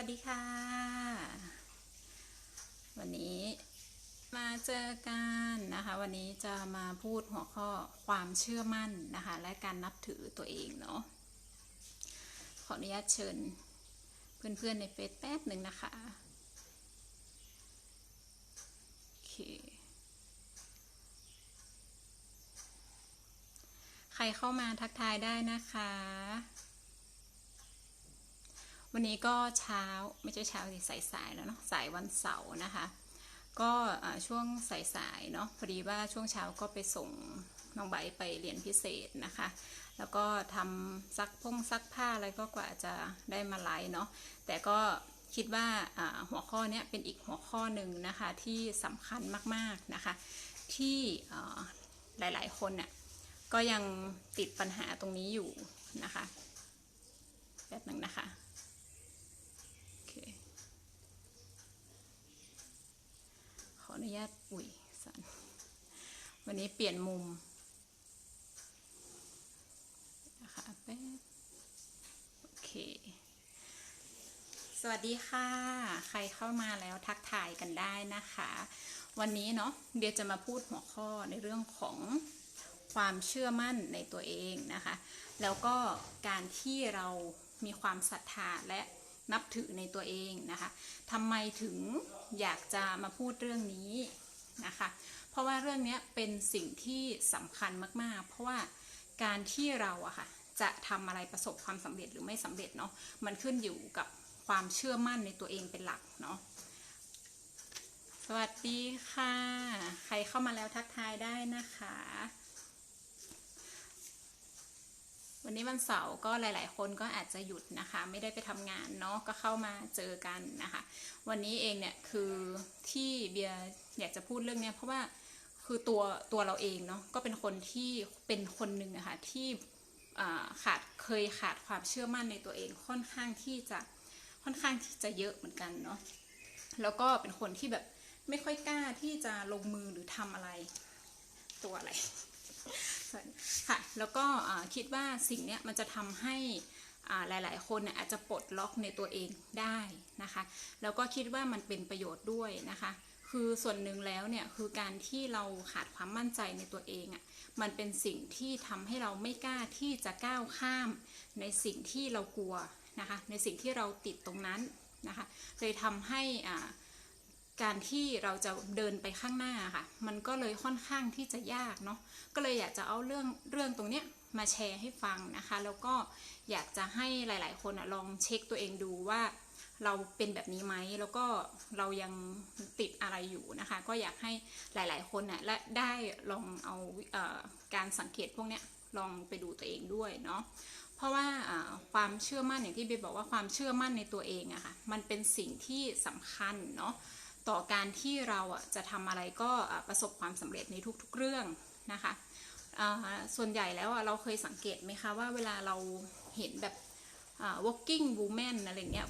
วัสดีค่ะ วันนี้มาเจอกันนะคะ วันนี้จะมาพูดหัวข้อความเชื่อมั่นนะคะ และการนับถือตัวเองเนาะขออนุญาตเชิญเพื่อนๆในเฟซแป๊บหนึ่งนะคะโอเคใครเข้ามาทักทายได้นะคะ วันนี้ก็เช้าไม่ใช่เช้าสิสายๆแล้วเนาะสายวันเสาร์นะคะ ก็ช่วงสายๆเนาะพอดีว่าช่วงเช้าก็ไปส่งน้องใบไปเรียนพิเศษนะคะ แล้วก็ทำซักพงซักผ้าอะไรก็กว่าจะได้มาไลฟ์เนาะแต่ก็คิดว่าหัวข้อเนี้ยเป็นอีกหัวข้อหนึ่งนะคะที่สำคัญมากๆนะคะ ที่อ่าหลายๆคนน่ะก็ยังติดปัญหาตรงนี้อยู่นะคะ แบบหนึ่งนะคะ โอเค ข ออนุญาตอุ้ยสันวันนี้เปลี่ยนมุมนะคะแป๊บโอเค สวัสดีค่ะ ใครเข้ามาแล้วทักทายกันได้นะคะ วันนี้เนาะเบียร์จะมาพูดหัวข้อในเรื่องของความเชื่อมั่นในตัวเองนะคะ แล้วก็การที่เรามีความศรัทธาและ นับถือในตัวเองนะคะทำไมถึงอยากจะมาพูดเรื่องนี้นะคะ เพราะว่าเรื่องนี้เป็นสิ่งที่สำคัญมากๆ เพราะว่าการที่เราอะค่ะจะทำอะไรประสบความสำเร็จหรือไม่สำเร็จเนาะมันขึ้นอยู่กับความเชื่อมั่นในตัวเองเป็นหลักเนาะสวัสดีค่ะ ใครเข้ามาแล้วทักทายได้นะคะ วันนี้วันเสาร์ก็หลาย ๆ คนก็อาจจะหยุดนะคะ ไม่ได้ไปทำงานเนาะก็เข้ามาเจอกันนะคะ วันนี้เองเนี่ยคือที่เบียร์อยากจะพูดเรื่องเนี้ยเพราะว่าคือตัวตัวเราเองเนาะก็เป็นคนที่เป็นคนหนึ่งนะคะที่ขาดเคยขาดความเชื่อมั่นในตัวเองค่อนข้างที่จะค่อนข้างที่จะเยอะเหมือนกันเนาะแล้วก็เป็นคนที่แบบไม่ค่อยกล้าที่จะลงมือหรือทำอะไร ตัวอะไร ค่ะแล้วก็คิดว่าสิ่งนี้มันจะทำให้หลาย ๆ คนเนี่ยอาจจะปลดล็อกในตัวเองได้นะคะแล้วก็คิดว่ามันเป็นประโยชน์ด้วยนะคะคือส่วนหนึ่งแล้วเนี่ยคือการที่เราขาดความมั่นใจในตัวเองอะ่ะมันเป็นสิ่งที่ทำให้เราไม่กล้าที่จะก้าวข้ามในสิ่งที่เรากลัวนะคะในสิ่งที่เราติดตรงนั้นนะคะเลยทำให้อ่า การที่เราจะเดินไปข้างหน้าค่ะ มันก็เลยค่อนข้างที่จะยากเนาะก็เลยอยากจะเอาเรื่องเรื่องตรงเนี้ยมาแชร์ให้ฟังนะคะ แล้วก็อยากจะให้หลาย ๆ คนอะลองเช็คตัวเองดูว่า เราเป็นแบบนี้ไหมแล้วก็เรายังติดอะไรอยู่นะคะ ก็อยากให้หลาย ๆ คนน่ะและได้ลองเอาเออการสังเกตพวกเนี้ยลองไปดูตัวเองด้วยเนาะเพราะว่าความเชื่อมั่นอย่างที่เบบอกว่าความเชื่อมั่นในตัวเองอะค่ะมันเป็นสิ่งที่สำคัญเนาะ ต่อการที่เราจะทำอะไรก็ประสบความสำเร็จในทุกๆเรื่องนะคะส่วนใหญ่แล้วเราเคยสังเกตไหมคะว่าเวลาเราเห็นแบบอ่า working woman อะไรเงี้ย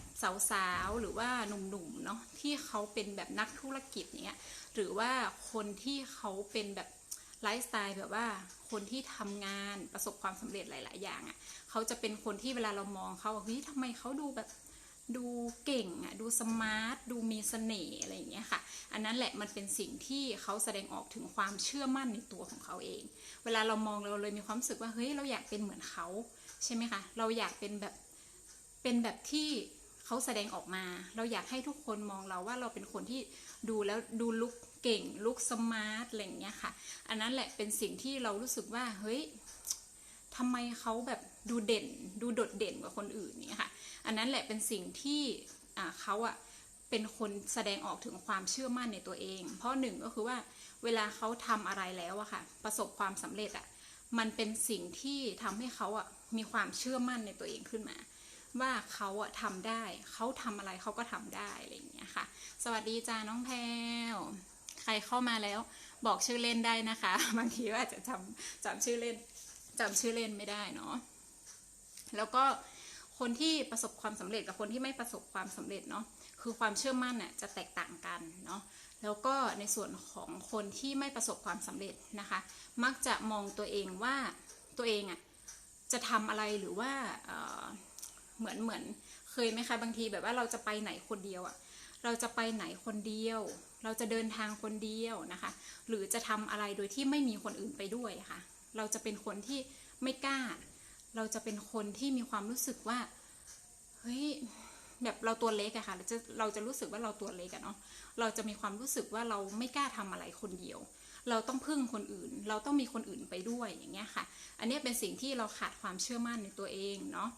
สาวๆ หรือว่าหนุ่มๆเนาะที่เขาเป็นแบบนักธุรกิจเนี้ยหรือว่าคนที่เขาเป็นแบบไลฟ์สไตล์แบบว่าคนที่ทำงานประสบความสำเร็จหลาย ๆ อย่างอะเขาจะเป็นคนที่เวลาเรามองเขาเฮ้ยทำไมเขาดูแบบ ดูเก่งอะดูสมาร์ทดูมีเสน่ห์อะไรอย่างเงี้ยค่ะ อันนั้นแหละมันเป็นสิ่งที่เขาแสดงออกถึงความเชื่อมั่นในตัวของเขาเอง เวลาเรามองเราเลยมีความรู้สึกว่าเฮ้ยเราอยากเป็นเหมือนเขาใช่ไหมคะเราอยากเป็นแบบเป็นแบบที่เขาแสดงออกมา เราอยากให้ทุกคนมองเราว่าเราเป็นคนที่ดูแล้วดูลุกเก่งลุกสมาร์ทอะไรอย่างเงี้ยค่ะ อันนั้นแหละเป็นสิ่งที่เรารู้สึกว่าเฮ้ยทำไมเขาแบบดูเด่นดูโดดเด่นกว่าคนอื่นเนี่ยค่ะ อันนั้นแหละเป็นสิ่งที่เขาอะเป็นคนแสดงออกถึงความเชื่อมั่นในตัวเอง เพราะหนึ่งก็คือว่าเวลาเขาทำอะไรแล้วอะค่ะ ประสบความสำเร็จอะมันเป็นสิ่งที่ทำให้เขาอะมีความเชื่อมั่นในตัวเองขึ้นมา ว่าเขาอะทำได้ เขาทำอะไรเขาก็ทำได้อะไรอย่างเงี้ยค่ะ สวัสดีจ้าน้องแพลวใครเข้ามาแล้วบอกชื่อเล่นได้นะคะ บางทีก็อาจจะจำจำชื่อเล่นจำชื่อเล่นไม่ได้เนาะแล้วก็ คนที่ประสบความสำเร็จกับคนที่ไม่ประสบความสำเร็จเนาะคือความเชื่อมั่นน่ะจะแตกต่างกันเนาะแล้วก็ในส่วนของคนที่ไม่ประสบความสำเร็จนะคะ มักจะมองตัวเองว่าตัวเองอะ่ะจะทำอะไรหรือว่าเเหมือนเหมือนเคยไหมคะบางทีแบบว่าเราจะไปไหนคนเดียวอะเราจะไปไหนคนเดียว เราจะเดินทางคนเดียวนะคะ หรือจะทำอะไรโดยที่ไม่มีคนอื่นไปด้วยค่ะ เราจะเป็นคนที่ไม่กล้า เราจะเป็นคนที่มีความรู้สึกว่าเฮ้ยแบบเราตัวเล็กอะค่ะเราจะเราจะรู้สึกว่าเราตัวเล็กอะเนาะเราจะมีความรู้สึกว่าเราไม่กล้าทำอะไรคนเดียว เราต้องพึ่งคนอื่น เราต้องมีคนอื่นไปด้วยอย่างเงี้ยค่ะ อันนี้เป็นสิ่งที่เราขาดความเชื่อมั่นในตัวเองเนาะ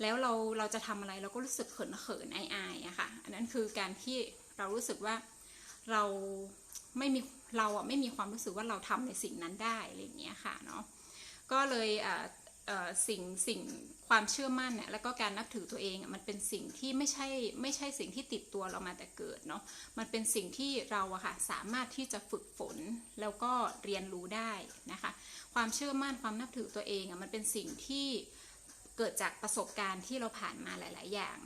แล้วเราเราจะทำอะไรเราก็รู้สึกเขินเขินอายอายๆอะค่ะ อันนั้นคือการที่เรารู้สึกว่าเราไม่มีเราอะไม่มีความรู้สึกว่าเราทำในสิ่งนั้นได้อะไรอย่างเงี้ยค่ะเนาะก็เลยอ่อเอ่อ สิ่งสิ่งความเชื่อมั่นเนี่ยแล้วก็การนับถือตัวเองอะมันเป็นสิ่งที่ไม่ใช่ไม่ใช่สิ่งที่ติดตัวเรามาแต่เกิดเนาะมันเป็นสิ่งที่เราอะค่ะสามารถที่จะฝึกฝนแล้วก็เรียนรู้ได้นะคะความเชื่อมั่นความนับถือตัวเองอะมันเป็นสิ่งที่เกิดจากประสบการณ์ที่เราผ่านมาหลาย ๆ อย่าง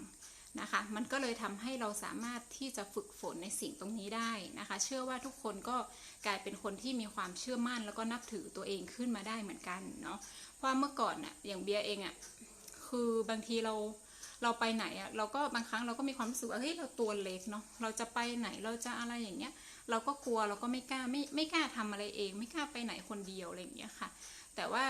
นะคะมันก็เลยทำให้เราสามารถที่จะฝึกฝนในสิ่งตรงนี้ได้นะคะ เชื่อว่าทุกคนก็กลายเป็นคนที่มีความเชื่อมั่น แล้วก็นับถือตัวเองขึ้นมาได้เหมือนกันเนาะ ว่าเมื่อก่อนน่ะอย่างเบียร์เองอะคือบางทีเราเราไปไหนอะเราก็บางครั้งเราก็มีความรู้สึกว่าเฮ้ยเราตัวเล็กเนาะเราจะไปไหนเราจะอะไรอย่างเงี้ย เราก็กลัวเราก็ไม่กล้าไม่ไม่กล้าทำอะไรเอง ไม่กล้าไปไหนคนเดียวอะไรอย่างเงี้ยค่ะ แต่ว่า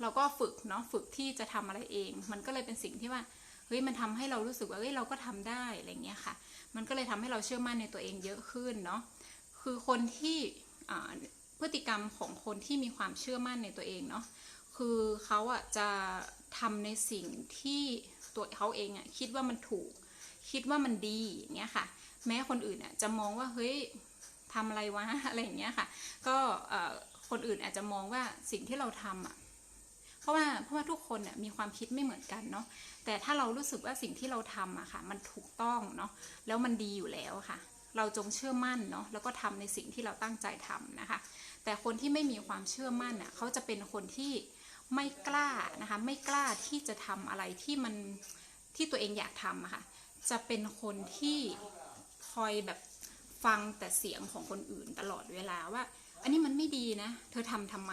เราก็ฝึกเนาะฝึกที่จะทำอะไรเอง มันก็เลยเป็นสิ่งที่ว่าเฮ้ยมันทำให้เรารู้สึกว่าเฮ้ยเราก็ทำได้อะไรอย่างเงี้ยค่ะ มันก็เลยทำให้เราเชื่อมั่นในตัวเองเยอะขึ้นเนาะคือคนที่อ่า พฤติกรรมของคนที่มีความเชื่อมั่นในตัวเองเนาะคือเขาอะจะทำในสิ่งที่ตัวเขาเองอะคิดว่ามันถูก คิดว่ามันดีเงี้ยค่ะ แม้คนอื่นอะจะมองว่าเฮ้ยทำอะไรวะอะไรอย่างเงี้ยค่ะ ก็คนอื่นอาจจะมองว่าสิ่งที่เราทำอะเพราะว่าเพราะว่าทุกคนอะมีความคิดไม่เหมือนกันเนาะแต่ถ้าเรารู้สึกว่าสิ่งที่เราทำอะค่ะ มันถูกต้องเนาะแล้วมันดีอยู่แล้วค่ะ เราจงเชื่อมั่นเนาะแล้วก็ทำในสิ่งที่เราตั้งใจทำนะคะ แต่คนที่ไม่มีความเชื่อมั่นอะเขาจะเป็นคนที่ไม่กล้านะคะไม่กล้าที่จะทำอะไรที่มันที่ตัวเองอยากทำอะค่ะจะเป็นคนที่คอยแบบฟังแต่เสียงของคนอื่นตลอดเวลาว่า อันนี้มันไม่ดีนะ เธอทำทำไม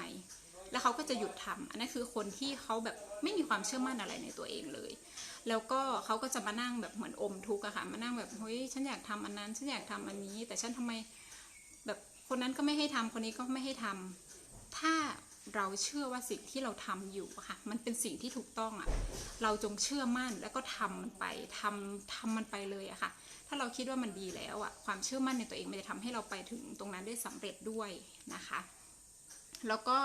แล้วเขาก็จะหยุดทำอันนั้นคือคนที่เขาแบบไม่มีความเชื่อมั่นอะไรในตัวเองเลย แล้วก็เขาก็จะมานั่งแบบเหมือนอมทุกข์อะค่ะ มานั่งแบบเฮ้ยฉันอยากทำอันนั้น ฉันอยากทำอันนี้ แต่ฉันทำไมแบบคนนั้นก็ไม่ให้ทำคนนี้ก็ไม่ให้ทำถ้าเราเชื่อว่าสิ่งที่เราทำอยู่ค่ะ มันเป็นสิ่งที่ถูกต้องอะเราจงเชื่อมั่นแล้วก็ทำมันไปทำทำมันไปเลยอะค่ะ ถ้าเราคิดว่ามันดีแล้วอะความเชื่อมั่นในตัวเองมันจะทำให้เราไปถึงตรงนั้นได้สำเร็จด้วยนะคะ แล้วก็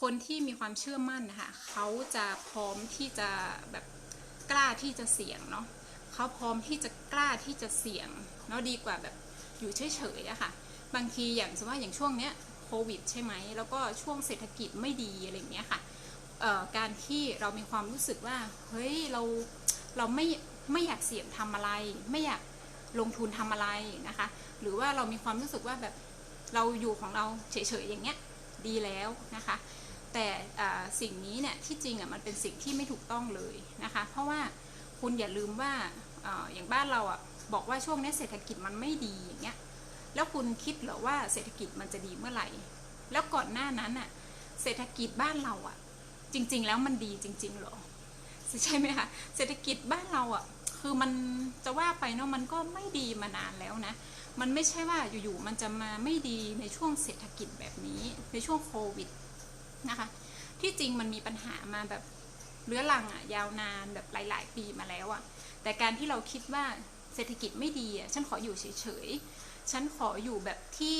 คนที่มีความเชื่อมั่นนะคะเขาจะพร้อมที่จะแบบ กล้าที่จะเสี่ยงเนาะเขาพร้อมที่จะกล้าที่จะเสี่ยงเนาะดีกว่าแบบอยู่เฉยๆอะค่ะ บางทีอย่างสมมติว่าอย่างช่วงเนี้ยโควิดใช่ไหมแล้วก็ช่วงเศรษฐกิจไม่ดีอะไรเงี้ยค่ะการที่เรามีความรู้สึกว่าเฮ้ยเราเราไม่ไม่อยากเสี่ยงทำอะไร ไม่อยากลงทุนทำอะไรนะคะ หรือว่าเรามีความรู้สึกว่าแบบเราอยู่ของเราเฉยๆอย่างเงี้ยดีแล้วนะคะ แต่สิ่งนี้เนี่ยที่จริงอะมันเป็นสิ่งที่ไม่ถูกต้องเลยนะคะ เพราะว่าคุณอย่าลืมว่าอย่างบ้านเราอะบอกว่าช่วงนี้เศรษฐกิจมันไม่ดีอย่างเงี้ยแล้วคุณคิดเหรอว่าเศรษฐกิจมันจะดีเมื่อไหร่ แล้วก่อนหน้านั้นน่ะเศรษฐกิจบ้านเราอะ จริง ๆ แล้วมันดีจริงๆเหรอใช่ไหมคะเศรษฐกิจบ้านเราอะคือมันจะว่าไปเนาะมันก็ไม่ดีมานานแล้วนะ มันไม่ใช่ว่าอยู่ๆมันจะมาไม่ดีในช่วงเศรษฐกิจแบบนี้ในช่วงโควิด นะคะ ที่จริงมันมีปัญหามาแบบเรื้อรังอะยาวนานแบบหลาย ๆ ปีมาแล้วอะแต่การที่เราคิดว่าเศรษฐกิจไม่ดีอะฉันขออยู่เฉยๆฉันขออยู่แบบที่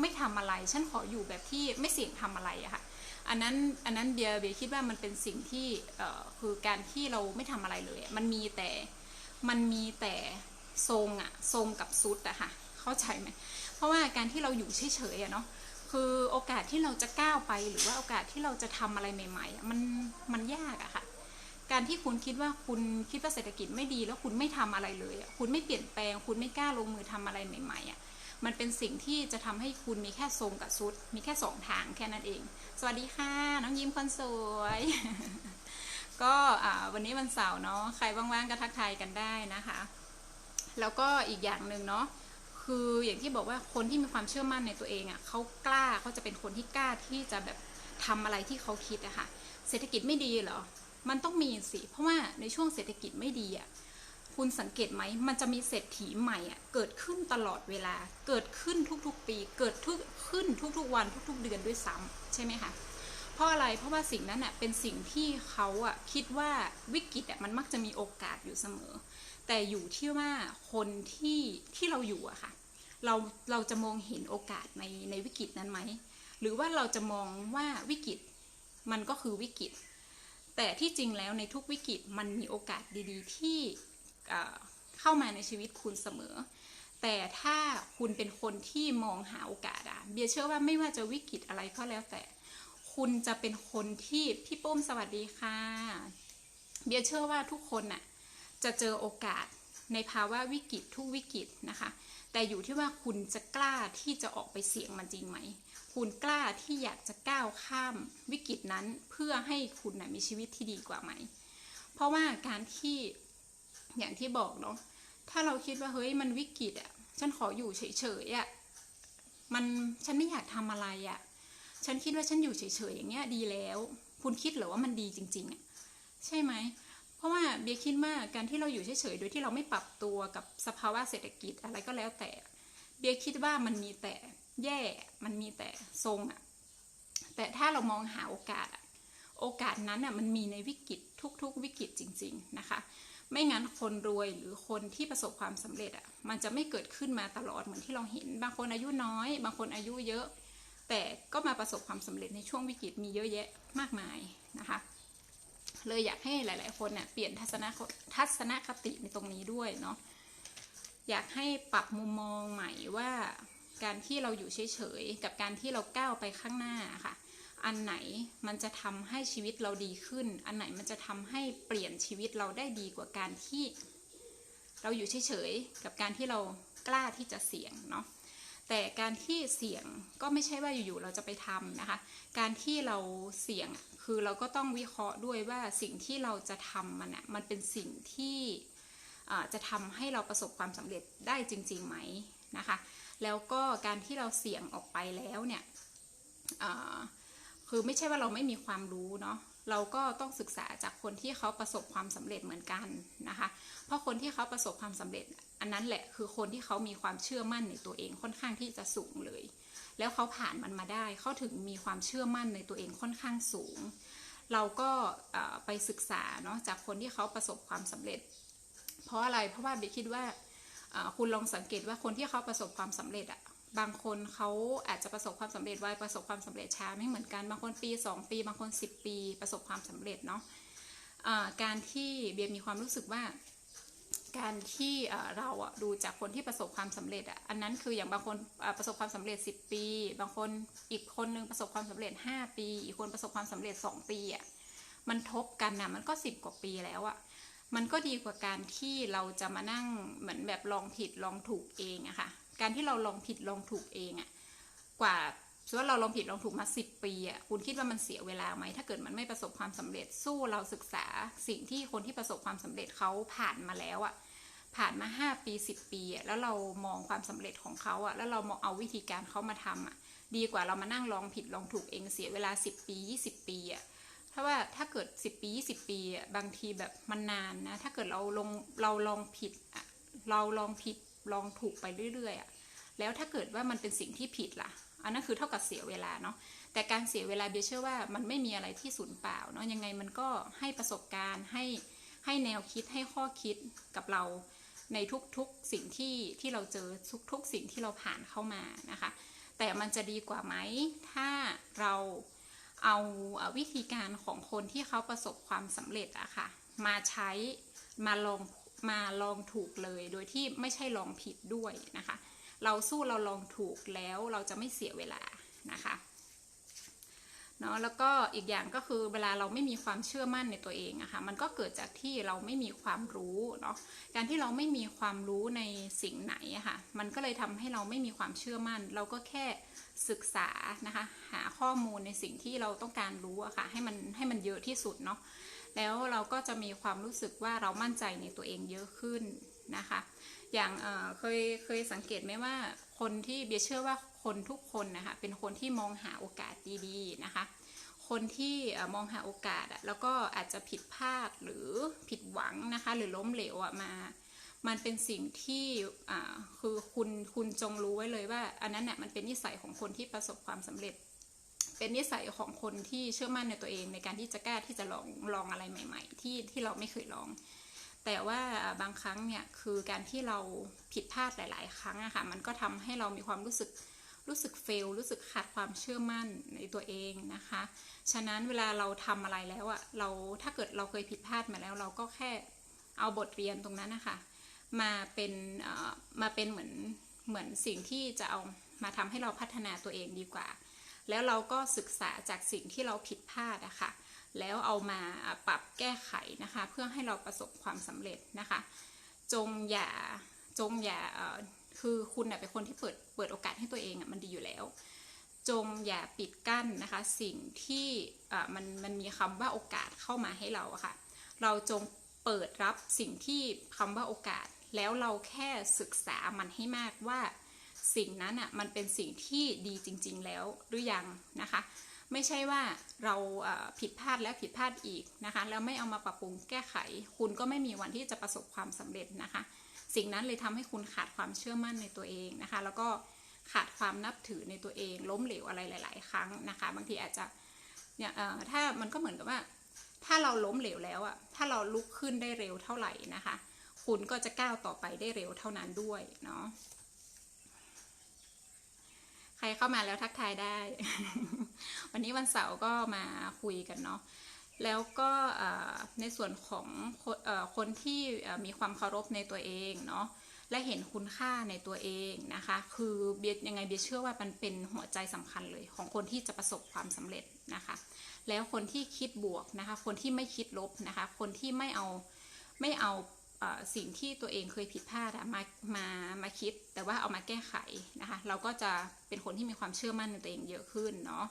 ไม่ทำอะไร ฉันขออยู่แบบที่ไม่เสี่ยงทำอะไรอะค่ะอันนั้นอันนั้นเบียร์เบียร์คิดว่ามันเป็นสิ่งที่เอ่อคือการที่เราไม่ทำอะไรเลย มันมีแต่มันมีแต่ทรงอะทรงกับซุดอะค่ะเข้าใจไหมเพราะว่าการที่เราอยู่เฉยๆอะเนาะ คือโอกาสที่เราจะก้าวไปหรือว่าโอกาสที่เราจะทำอะไรใหม่ๆ มันมันยากอะค่ะ การที่คุณคิดว่าคุณคิดว่าเศรษฐกิจไม่ดีแล้วคุณไม่ทำอะไรเลยอะคุณไม่เปลี่ยนแปลง คุณไม่กล้าลงมือทำอะไรใหม่ๆอะมันเป็นสิ่งที่จะทำให้คุณมีแค่ทรงกับซุด มีแค่สองทางแค่นั้นเอง สวัสดีค่ะ น้องยิ้มคนสวย ก็วันนี้วันเสาร์เนาะใครว่างๆก็ทักทายกันได้นะคะ แล้วก็อีกอย่างหนึ่งเนาะ คืออย่างที่บอกว่าคนที่มีความเชื่อมั่นในตัวเองอะ่ะเขากล้าเขาจะเป็นคนที่กล้าที่จะแบบทำอะไรที่เขาคิดอะค่ะ เศรษฐกิจไม่ดีเหรอ มันต้องมีสิ เพราะว่าในช่วงเศรษฐกิจไม่ดีอะคุณสังเกตไหม มันจะมีเศรษฐีใหม่อะเกิดขึ้นตลอดเวลา เกิดขึ้นทุกๆ ปี เกิดทุกขึ้นทุกๆ วันทุก ๆ เดือนด้วยซ้ำใช่ไหมคะ เพราะอะไร เพราะว่าสิ่งนั้นอะเป็นสิ่งที่เขาอะคิดว่าวิกฤตอะมันมักจะมีโอกาสอยู่เสมอ แต่อยู่ที่ว่าคนที่ที่เราอยู่อะค่ะ เราเราจะมองเห็นโอกาสในในวิกฤตนั้นไหม หรือว่าเราจะมองว่าวิกฤตมันก็คือวิกฤต แต่ที่จริงแล้วในทุกวิกฤตมันมีโอกาสดีๆ ที่เข้ามาในชีวิตคุณเสมอ แต่ถ้าคุณเป็นคนที่มองหาโอกาสอะเบียเชื่อว่าไม่ว่าจะวิกฤตอะไรก็แล้วแต่ คุณจะเป็นคนที่พี่ปุ้มสวัสดีค่ะ เบียเชื่อว่าทุกคนน่ะ จะเจอโอกาสในภาวะวิกฤตทุกวิกฤตนะคะ แต่อยู่ที่ว่าคุณจะกล้าที่จะออกไปเสี่ยงมันจริงไหม คุณกล้าที่อยากจะก้าวข้ามวิกฤตนั้นเพื่อให้คุณนะมีชีวิตที่ดีกว่าไหม เพราะว่าการที่อย่างที่บอกเนาะ ถ้าเราคิดว่าเฮ้ยมันวิกฤตอะ ฉันขออยู่เฉยๆอะ มันฉันไม่อยากทำอะไรอะ ฉันคิดว่าฉันอยู่เฉยๆอย่างเงี้ยดีแล้ว คุณคิดหรือว่ามันดีจริงๆอะใช่ไหม เพราะว่าเบียร์คิดว่าการที่เราอยู่เฉยๆโดยที่เราไม่ปรับตัวกับสภาวะเศรษฐกิจอะไรก็แล้วแต่ เบียร์คิดว่ามันมีแต่แย่มันมีแต่ทรงอะแต่ถ้าเรามองหาโอกาสอะโอกาสนั้นอะมันมีในวิกฤตทุกๆ วิกฤตจริง ๆนะคะไม่งั้นคนรวยหรือคนที่ประสบความสำเร็จอะมันจะไม่เกิดขึ้นมาตลอดเหมือนที่เราเห็น บางคนอายุน้อย บางคนอายุเยอะ แต่ก็มาประสบความสำเร็จในช่วงวิกฤตมีเยอะแยะมากมายนะคะ เลยอยากให้หลาย ๆ คนเนี่ยเปลี่ยนทัศนคทัศนคติในตรงนี้ด้วยเนาะอยากให้ปรับมุมมองใหม่ว่าการที่เราอยู่เฉย ๆ กับการที่เราก้าวไปข้างหน้าค่ะ อันไหนมันจะทำให้ชีวิตเราดีขึ้น อันไหนมันจะทำให้เปลี่ยนชีวิตเราได้ดีกว่าการที่ เราอยู่เฉย ๆ กับการที่เรากล้าที่จะเสี่ยงเนาะ แต่การที่เสี่ยงก็ไม่ใช่ว่าอยู่ๆเราจะไปทำนะคะ การที่เราเสี่ยงคือเราก็ต้องวิเคราะห์ด้วยว่าสิ่งที่เราจะทำมันอะมันเป็นสิ่งที่จะทำให้เราประสบความสำเร็จได้จริงๆไหมนะคะ แล้วก็การที่เราเสี่ยงออกไปแล้วเนี่ยคือไม่ใช่ว่าเราไม่มีความรู้เนาะ เราก็ต้องศึกษาจากคนที่เขาประสบความสำเร็จเหมือนกันนะคะ เพราะคนที่เขาประสบความสำเร็จ อันนั้นแหละคือคนที่เขามีความเชื่อมั่นในตัวเองค่อนข้างที่จะสูงเลย แล้วเขาผ่านมันมาได้เขาถึงมีความเชื่อมั่นในตัวเองค่อนข้างสูง เราก็ไปศึกษาเนาะจากคนที่เขาประสบความสำเร็จ เพราะอะไรเพราะว่าเบคิดว่าคุณลองสังเกตว่าคนที่เขาประสบความสำเร็จอะ บางคนเขาอาจจะประสบความสำเร็จไวประสบความสำเร็จช้าไม่เหมือนกันบางคนปี 2 ปี บางคน 10 ปีประสบความสำเร็จเนาะอ่าการที่เบียร์มีความรู้สึกว่า การที่เราดูจากคนที่ประสบความสำเร็จอะอันนั้นคืออย่างบางคนประสบความสำเร็จ 10 ปี บางคนอีกคนนึงประสบความสำเร็จ 5 ปี อีกคนประสบความสำเร็จ 2 ปีอะมันทบกันนะมันก็ 10 กว่าปีแล้วอะมันก็ดีกว่าการที่เราจะมานั่งเหมือนแบบลองผิดลองถูกเองอะค่ะ การที่เราลองผิดลองถูกเองอะกว่าสมมติว่าเราลองผิดลองถูกมา 10 ปีอะคุณคิดว่ามันเสียเวลาไหมถ้าเกิดมันไม่ประสบความสำเร็จสู้เราศึกษาสิ่งที่คนที่ประสบความสำเร็จเขาผ่านมาแล้วอะผ่านมา 5 ปี 10 ปีอะแล้วเรามองความสำเร็จของเขาอะแล้วเรามองเอาวิธีการเขามาทำอะดีกว่าเรามานั่งลองผิดลองถูกเองเสียเวลา 10 ปี 20 ปีอะถ้าว่าถ้าเกิด 10 ปี 20 ปีอะบางทีแบบมันนานนะถ้าเกิดเราลงเราลองผิดอะเราลองผิดลองถูกไปเรื่อยๆอะ แล้วถ้าเกิดว่ามันเป็นสิ่งที่ผิดล่ะ อันนั้นคือเท่ากับเสียเวลาเนาะ แต่การเสียเวลาเบียเชื่อว่ามันไม่มีอะไรที่สูญเปล่าเนาะ ยังไงมันก็ให้ประสบการณ์ให้ให้แนวคิดให้ข้อคิดกับเราในทุกๆสิ่งที่ที่เราเจอทุกๆสิ่งที่เราผ่านเข้ามานะคะ แต่มันจะดีกว่าไหมถ้าเราเอาวิธีการของคนที่เขาประสบความสำเร็จอะค่ะ มาใช้มาลองมาลองถูกเลยโดยที่ไม่ใช่ลองผิดด้วยนะคะ เราสู้เราลองถูกแล้วเราจะไม่เสียเวลานะคะเนาะแล้วก็อีกอย่างก็คือเวลาเราไม่มีความเชื่อมั่นในตัวเองอะค่ะมันก็เกิดจากที่เราไม่มีความรู้เนาะการที่เราไม่มีความรู้ในสิ่งไหนอะค่ะมันก็เลยทำให้เราไม่มีความเชื่อมั่น เราก็แค่ศึกษานะคะหาข้อมูลในสิ่งที่เราต้องการรู้อะค่ะให้มันให้มันเยอะที่สุดเนาะแล้วเราก็จะมีความรู้สึกว่าเรามั่นใจในตัวเองเยอะขึ้น นะคะ อย่างเเคยเคยสังเกตไหมว่าคนที่เบียเชื่อว่าคนทุกคนนะคะเป็นคนที่มองหาโอกาสดีๆนะคะ คนที่มองหาโอกาสแล้วก็อาจจะผิดพลาดหรือผิดหวังนะคะ หรือล้มเหลวมา มันเป็นสิ่งที่คือคุณคุณจงรู้ไว้เลยว่า อันนั้นเนี่ยมันเป็นนิสัยของคนที่ประสบความสำเร็จ เป็นนิสัยของคนที่เชื่อมั่นในตัวเองในการที่จะกล้าที่จะลองลองอะไรใหม่ ๆ ที่ที่เราไม่เคยลอง แต่ว่าบางครั้งเนี่ยคือการที่เราผิดพลาดหลาย ๆ ครั้งอะค่ะมันก็ทำให้เรามีความรู้สึกรู้สึกเฟลรู้สึกขาดความเชื่อมั่นในตัวเองนะคะ ฉะนั้นเวลาเราทำอะไรแล้วอะเราถ้าเกิดเราเคยผิดพลาดมาแล้ว เราก็แค่เอาบทเรียนตรงนั้นนะคะมาเป็นเอ่อมาเป็นเหมือนเหมือนสิ่งที่จะเอามาทำให้เราพัฒนาตัวเองดีกว่า แล้วเราก็ศึกษาจากสิ่งที่เราผิดพลาดอะค่ะ แล้วเอามาปรับแก้ไขนะคะ เพื่อให้เราประสบความสำเร็จนะคะ จงอย่าจงอย่าคือคุณเป็นคนที่เปิดเปิดโอกาสให้ตัวเองมันดีอยู่แล้ว จงอย่าปิดกั้นนะคะ สิ่งที่มันมันมีคำว่าโอกาสเข้ามาให้เราค่ะ เราจงเปิดรับสิ่งที่คำว่าโอกาส แล้วเราแค่ศึกษามันให้มากว่าสิ่งนั้นอะมันเป็นสิ่งที่ดีจริง ๆ แล้วหรือยังนะคะ ไม่ใช่ว่าเราผิดพลาดแล้วผิดพลาดอีกนะคะแล้วไม่เอามาปรับปรุงแก้ไข คุณก็ไม่มีวันที่จะประสบความสำเร็จนะคะ สิ่งนั้นเลยทำให้คุณขาดความเชื่อมั่นในตัวเองนะคะ แล้วก็ขาดความนับถือในตัวเอง ล้มเหลวอะไรหลาย ๆ ครั้งนะคะ บางทีอาจจะเนี่ยถ้ามันก็เหมือนกับว่า ถ้าเราล้มเหลวแล้วอะถ้าเราลุกขึ้นได้เร็วเท่าไหร่นะคะ คุณก็จะก้าวต่อไปได้เร็วเท่านั้นด้วยเนาะใครเข้ามาแล้วทักทายได้ วันนี้วันเสาร์ก็มาคุยกันเนาะแล้วก็ในส่วนของคนคนที่มีความเคารพในตัวเองเนาะและเห็นคุณค่าในตัวเองนะคะ คือเบียยังไงเบียเชื่อว่ามันเป็นหัวใจสำคัญเลย ของคนที่จะประสบความสำเร็จนะคะ แล้วคนที่คิดบวกนะคะ คนที่ไม่คิดลบนะคะ คนที่ไม่เอาไม่เอาสิ่งที่ตัวเองเคยผิดพลาดมามามาคิด แต่ว่าเอามาแก้ไขนะคะ เราก็จะเป็นคนที่มีความเชื่อมั่นในตัวเองเยอะขึ้นเนาะ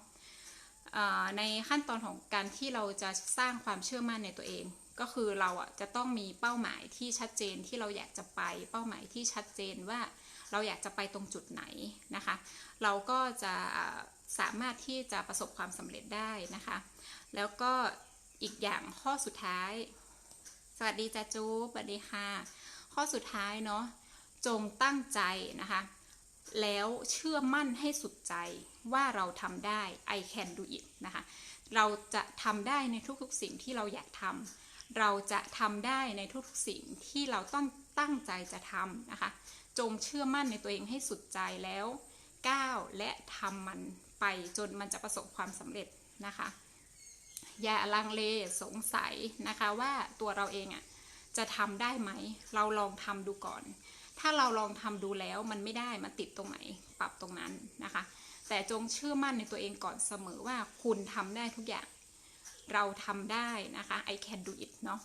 ในขั้นตอนของการที่เราจะสร้างความเชื่อมั่นในตัวเอง ก็คือเราอะจะต้องมีเป้าหมายที่ชัดเจนที่เราอยากจะไป เป้าหมายที่ชัดเจนว่าเราอยากจะไปตรงจุดไหนนะคะ เราก็จะสามารถที่จะประสบความสำเร็จได้นะคะ แล้วก็อีกอย่างข้อสุดท้าย สวัสดีจ้าจูบสวัสดีค่ะ ข้อสุดท้ายเนาะจงตั้งใจนะคะ แล้วเชื่อมั่นให้สุดใจ ว่าเราทำได้ I can do it นะคะ เราจะทำได้ในทุกๆสิ่งที่เราอยากทำ เราจะทำได้ในทุกๆสิ่งที่เราต้องตั้งใจจะทำนะคะ จงเชื่อมั่นในตัวเองให้สุดใจแล้วก้าวและทำมันไปจนมันจะประสบความสำเร็จนะคะ อย่าลังเลสงสัยนะคะว่าตัวเราเองอะ่ะจะทำได้ไหม เราลองทำดูก่อน ถ้าเราลองทำดูแล้วมันไม่ได้มันติดตรงไหนปรับตรงนั้นนะคะ แต่จงเชื่อมั่นในตัวเองก่อนเสมอว่าคุณทำได้ทุกอย่าง เราทำได้นะคะ I can do it เนาะ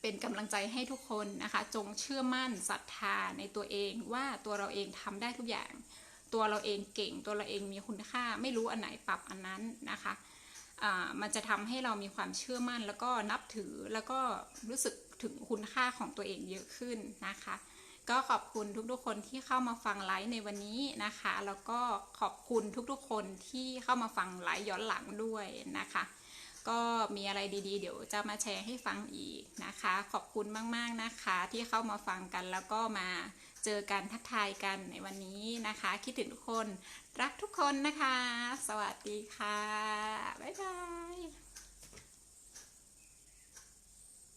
เป็นกำลังใจให้ทุกคนนะคะ จงเชื่อมั่นศรัทธาในตัวเองว่าตัวเราเองทำได้ทุกอย่าง ตัวเราเองเก่ง ตัวเราเองมีคุณค่า ไม่รู้อันไหนปรับอันนั้นนะคะอ่ามันจะทำให้เรามีความเชื่อมั่นแล้วก็นับถือแล้วก็รู้สึกถึงคุณค่าของตัวเองเยอะขึ้นนะคะ ก็ขอบคุณทุกๆคนที่เข้ามาฟังไลฟ์ในวันนี้นะคะ แล้วก็ขอบคุณทุกๆคนที่เข้ามาฟังไลฟ์ย้อนหลังด้วยนะคะ ก็มีอะไรดีๆ เดี๋ยวจะมาแชร์ให้ฟังอีกนะคะ ขอบคุณมากๆนะคะ ที่เข้ามาฟังกันแล้วก็มาเจอกันทักทายกันในวันนี้นะคะ คิดถึงทุกคนรักทุกคนนะคะ สวัสดีค่ะ บ๊ายบาย